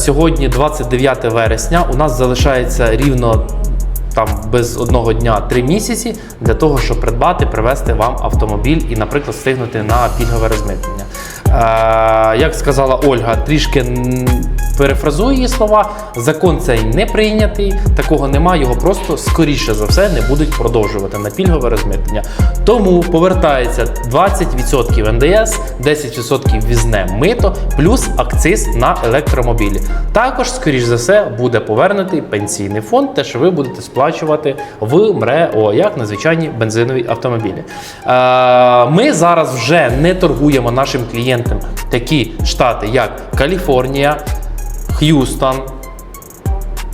сьогодні 29 вересня. У нас залишається рівно там без одного дня три місяці для того, щоб придбати, привезти вам автомобіль і, наприклад, встигнути на пільгове розмитнення. Е, як сказала Ольга, трішки м, перефразую її слова. Закон цей не прийнятий, такого немає, його просто скоріше за все не будуть продовжувати на пільгове розмитнення. Тому повертається 20% НДС, 10% візне мито, плюс акциз на електромобілі. Також, скоріш за все, буде повернутий пенсійний фонд, те, що ви будете сплачувати в МРЕО, як на звичайні бензинові автомобілі. Е, ми зараз вже не торгуємо нашим клієнтам такі штати, як Каліфорнія, Х'юстон,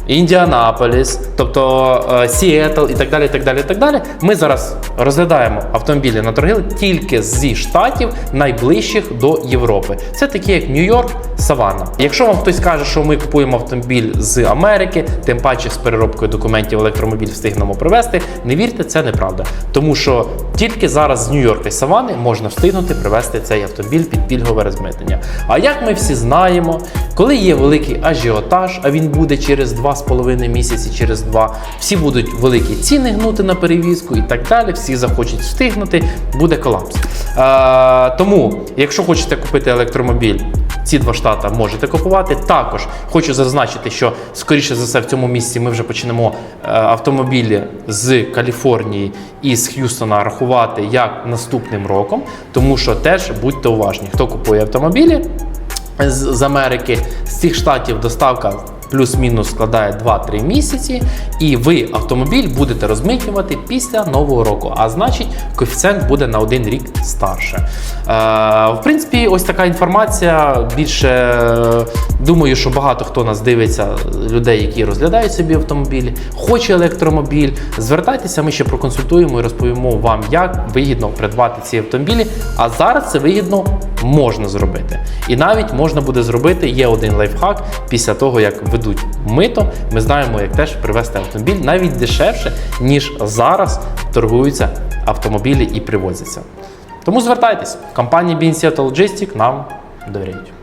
Індіанаполіс, тобто е, Сіетл і так далі. і так далі, і так далі. Ми зараз розглядаємо автомобілі на торгівлі тільки зі штатів найближчих до Європи. Це такі, як Нью-Йорк, Саванна. Якщо вам хтось каже, що ми купуємо автомобіль з Америки, тим паче з переробкою документів електромобіль встигнемо привезти, не вірте, це неправда. Тому що тільки зараз з Нью-Йорка і Савани можна встигнути привезти цей автомобіль під пільгове розмитнення. А як ми всі знаємо, коли є великий ажіотаж, а він буде через 2,5 місяці, через 2, всі будуть великі ціни гнути на перевізку і так далі. Всі захочуть встигнути, буде колапс. Е, тому, якщо хочете купити електромобіль, ці два штати можете купувати. Також хочу зазначити, що скоріше за все в цьому місці ми вже почнемо е, автомобілі з Каліфорнії і з Х'юстона рахувати як наступним роком, тому що теж будьте уважні, хто купує автомобілі з, Америки, з цих штатів доставка. Плюс-мінус складає 2-3 місяці, і ви автомобіль будете розмитнювати після нового року. А значить, коефіцієнт буде на один рік старше. Е, в принципі, ось така інформація. Більше е, думаю, що багато хто нас дивиться, людей, які розглядають собі автомобілі, хоче електромобіль. Звертайтеся, ми ще проконсультуємо і розповімо вам, як вигідно придбати ці автомобілі. А зараз це вигідно можна зробити. І навіть можна буде зробити є один лайфхак після того, як ведуть мито. Ми знаємо, як теж привезти автомобіль навіть дешевше, ніж зараз торгуються автомобілі і привозяться. Тому звертайтесь, компанія BNC Auto Logistic нам довіряють.